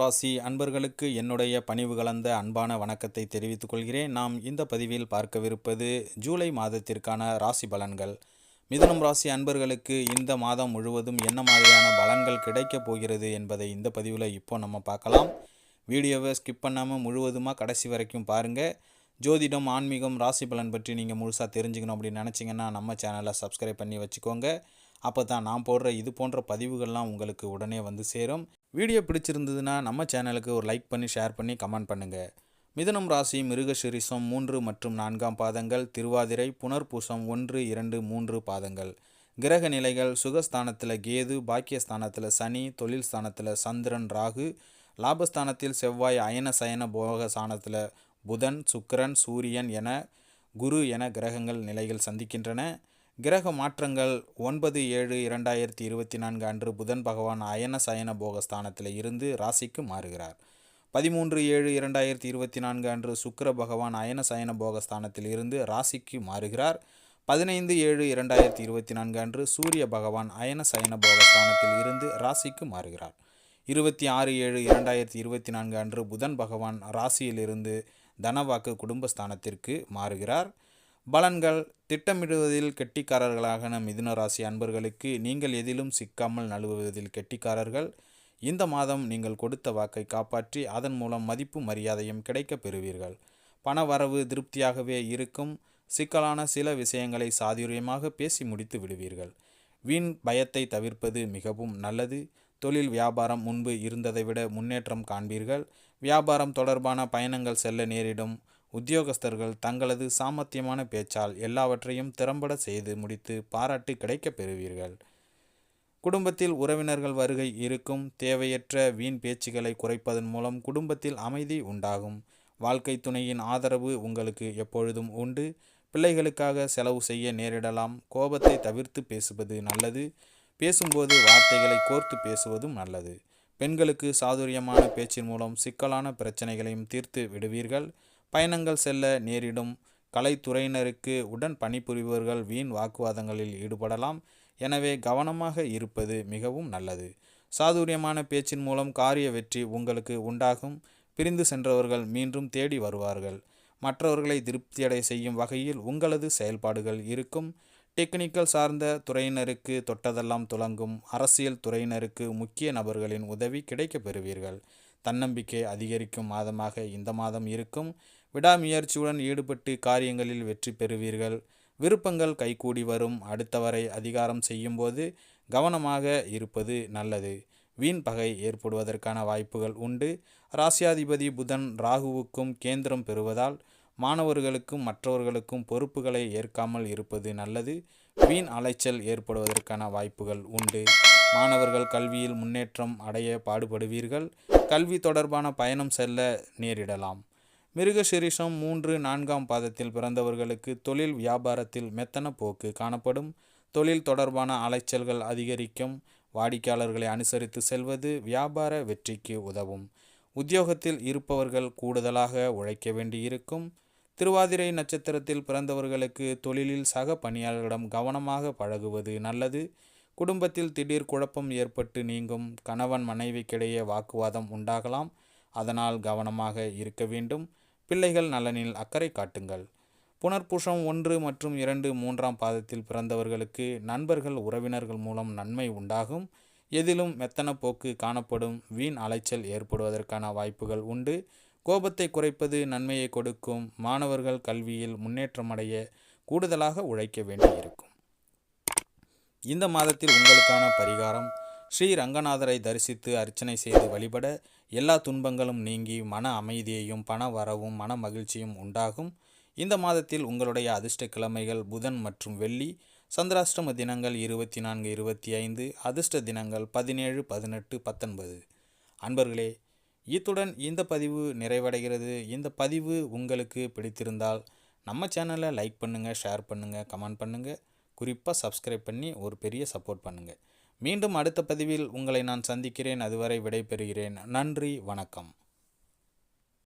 ராசி அன்பர்களுக்கு என்னுடைய பணிவு கலந்த அன்பான வணக்கத்தை தெரிவித்துக் கொள்கிறேன். நாம் இந்த பதிவில் பார்க்கவிருப்பது ஜூலை மாதத்திற்கான ராசி பலன்கள். மிதுனம் ராசி அன்பர்களுக்கு இந்த மாதம் முழுவதும் என்ன மாதிரியான பலன்கள் கிடைக்கப் போகிறது என்பதை இந்த பதிவில் இப்போ நம்ம பார்க்கலாம். வீடியோவை ஸ்கிப் பண்ணாமல் முழுவதுமாக கடைசி வரைக்கும் பாருங்கள் ஜோதிடம் ஆன்மீகம் ராசி பலன் பற்றி நீங்கள் முழுசாக தெரிஞ்சுக்கணும் அப்படின்னு நினச்சிங்கன்னா நம்ம சேனலை சப்ஸ்கிரைப் பண்ணி வச்சுக்கோங்க. அப்போ தான் நான் போடுற இது போன்ற பதிவுகள்லாம் உங்களுக்கு உடனே வந்து சேரும். வீடியோ பிடிச்சிருந்ததுன்னா நம்ம சேனலுக்கு ஒரு லைக் பண்ணி ஷேர் பண்ணி கமெண்ட் பண்ணுங்கள் மிதனம் ராசி மிருகசிரிசம் மூன்று மற்றும் நான்காம் பாதங்கள் திருவாதிரை புனர்பூசம் ஒன்று இரண்டு மூன்று பாதங்கள். கிரக நிலைகள் சுகஸ்தானத்தில் கேது பாக்கியஸ்தானத்தில் சனி தொழில் ஸ்தானத்தில் சந்திரன் ராகு லாபஸ்தானத்தில் செவ்வாய் அயன சயன போக ஸ்தானத்தில் புதன் சுக்கரன் சூரியன் என குரு என கிரகங்கள் நிலைகள் சந்திக்கின்றன. கிரக மாற்றங்கள் ஒன்பது ஏழு இரண்டாயிரத்தி இருபத்தி நான்கு அன்று புதன் பகவான் அயன சயன போகஸ்தானத்தில் இருந்து ராசிக்கு மாறுகிறார். பதிமூன்று ஏழு இரண்டாயிரத்தி இருபத்தி நான்கு அன்று சுக்கிர பகவான் அயன சயன போகஸ்தானத்தில் இருந்து ராசிக்கு மாறுகிறார். பதினைந்து ஏழு இரண்டாயிரத்தி இருபத்தி நான்கு அன்று சூரிய பகவான் அயன சயன போகஸ்தானத்தில் இருந்து ராசிக்கு மாறுகிறார். இருபத்தி ஆறு ஏழு இரண்டாயிரத்தி இருபத்தி நான்கு அன்று புதன் பகவான் ராசியிலிருந்து தனவாக்கு குடும்பஸ்தானத்திற்கு மாறுகிறார். பலன்கள் திட்டமிடுவதில் கெட்டிக்காரர்களாக மிதுன ராசி அன்பர்களுக்கு நீங்கள் எதிலும் சிக்காமல் நழுவுவதில் கெட்டிக்காரர்கள். இந்த மாதம் நீங்கள் கொடுத்த வாக்கை காப்பாற்றி அதன் மூலம் மதிப்பு மரியாதையும் கிடைக்கப் பெறுவீர்கள். பண வரவு திருப்தியாகவே இருக்கும். சிக்கலான சில விஷயங்களை சாதுரியமாக பேசி முடித்து விடுவீர்கள். வீண் பயத்தை தவிர்ப்பது மிகவும் நல்லது. தொழில் வியாபாரம் முன்பு இருந்ததை விட முன்னேற்றம் காண்பீர்கள். வியாபாரம் தொடர்பான பயணங்கள் செல்ல நேரிடும். உத்தியோகஸ்தர்கள் தங்களது சாமர்த்தியமான பேச்சால் எல்லாவற்றையும் திறம்பட செய்து முடித்து பாராட்டு கிடைக்கப் பெறுவீர்கள். குடும்பத்தில் உறவினர்கள் வருகை இருக்கும் தேவையற்ற வீண் பேச்சுகளை குறைப்பதன் மூலம் குடும்பத்தில் அமைதி உண்டாகும். வாழ்க்கை துணையின் ஆதரவு உங்களுக்கு எப்பொழுதும் உண்டு. பிள்ளைகளுக்காக செலவு செய்ய நேரிடலாம். கோபத்தை தவிர்த்து பேசுவது நல்லது. பேசும்போது வார்த்தைகளை கோர்த்து பேசுவதும் நல்லது. பெண்களுக்கு சாதுரியமான பேச்சின் மூலம் சிக்கலான பிரச்சனைகளையும் தீர்த்து விடுவீர்கள். பயணங்கள் செல்ல நேரிடும். கலைத்துறையினருக்கு உடன் பணிபுரிபவர்கள் வீண் வாக்குவாதங்களில் ஈடுபடலாம். எனவே கவனமாக இருப்பது மிகவும் நல்லது. சாதுரியமான பேச்சின் மூலம் காரிய வெற்றி உங்களுக்கு உண்டாகும். பிரிந்து சென்றவர்கள் மீண்டும் தேடி வருவார்கள். மற்றவர்களை திருப்தியடை செய்யும் வகையில் உங்களது செயல்பாடுகள் இருக்கும். டெக்னிக்கல் சார்ந்த துறையினருக்கு தொட்டதெல்லாம் துலங்கும். அரசியல் துறையினருக்கு முக்கிய நபர்களின் உதவி கிடைக்கப் பெறுவீர்கள். தன்னம்பிக்கை அதிகரிக்கும் மாதமாக இந்த மாதம் இருக்கும். விடாமுயற்சியுடன் ஈடுபட்டு காரியங்களில் வெற்றி பெறுவீர்கள். விருப்பங்கள் கைகூடி வரும். அடுத்தவரை அதிகாரம் செய்யும்போது கவனமாக இருப்பது நல்லது. வீண் பகை ஏற்படுவதற்கான வாய்ப்புகள் உண்டு. ராசியாதிபதி புதன் ராகுவுக்கும் கேந்திரம் பெறுவதால் மாணவர்களுக்கும் மற்றவர்களுக்கும் பொறுப்புகளை ஏற்காமல் இருப்பது நல்லது. வீண் அலைச்சல் ஏற்படுவதற்கான வாய்ப்புகள் உண்டு. மாணவர்கள் கல்வியில் முன்னேற்றம் அடைய பாடுபடுவீர்கள். கல்வி தொடர்பான பயணம் செல்ல நேரிடலாம். மிருகசிரிஷம் மூன்று நான்காம் பாதத்தில் பிறந்தவர்களுக்கு தொழில் வியாபாரத்தில் மெத்தன போக்கு காணப்படும். தொழில் தொடர்பான அலைச்சல்கள் அதிகரிக்கும். வாடிக்கையாளர்களை அனுசரித்து செல்வது வியாபார வெற்றிக்கு உதவும். உத்தியோகத்தில் இருப்பவர்கள் கூடுதலாக உழைக்க வேண்டியிருக்கும். திருவாதிரை நட்சத்திரத்தில் பிறந்தவர்களுக்கு தொழிலில் சக பணியாளர்களிடம் கவனமாக பழகுவது நல்லது. குடும்பத்தில் திடீர் குழப்பம் ஏற்பட்டு நீங்கும் கணவன் மனைவிக்கிடையே வாக்குவாதம் உண்டாகலாம். அதனால் கவனமாக இருக்க வேண்டும். பிள்ளைகள் நலனில் அக்கறை காட்டுங்கள். புனர்புஷம் ஒன்று மற்றும் இரண்டு மூன்றாம் பாதத்தில் பிறந்தவர்களுக்கு நண்பர்கள் உறவினர்கள் மூலம் நன்மை உண்டாகும். எதிலும் மெத்தன போக்கு காணப்படும். வீண் அலைச்சல் ஏற்படுவதற்கான வாய்ப்புகள் உண்டு. கோபத்தை குறைப்பது நன்மையை கொடுக்கும். மாணவர்கள் கல்வியில் முன்னேற்றமடைய கூடுதலாக உழைக்க வேண்டியிருக்கும். இந்த மாதத்தில் உங்களுக்கான பரிகாரம். ஸ்ரீ ரங்கநாதரை தரிசித்து அர்ச்சனை செய்து வழிபட எல்லா துன்பங்களும் நீங்கி மன அமைதியையும் பண வரவும் மன மகிழ்ச்சியும் உண்டாகும். இந்த மாதத்தில் உங்களுடைய அதிர்ஷ்ட கிழமைகள் புதன் மற்றும் வெள்ளி சந்திராஷ்டம தினங்கள் இருபத்தி நான்கு இருபத்தி ஐந்து அதிர்ஷ்ட தினங்கள் பதினேழு பதினெட்டு பத்தொன்பது. அன்பர்களே இத்துடன் இந்த பதிவு நிறைவடைகிறது. இந்த பதிவு உங்களுக்கு பிடித்திருந்தால் நம்ம சேனலை லைக் பண்ணுங்கள் ஷேர் பண்ணுங்கள் கமெண்ட் பண்ணுங்கள் குறிப்பாக சப்ஸ்கிரைப் பண்ணி ஒரு பெரிய சப்போர்ட் பண்ணுங்கள் மீண்டும் அடுத்த பதிவில் உங்களை நான் சந்திக்கிறேன். அதுவரை விடைபெறுகிறேன். நன்றி. வணக்கம்.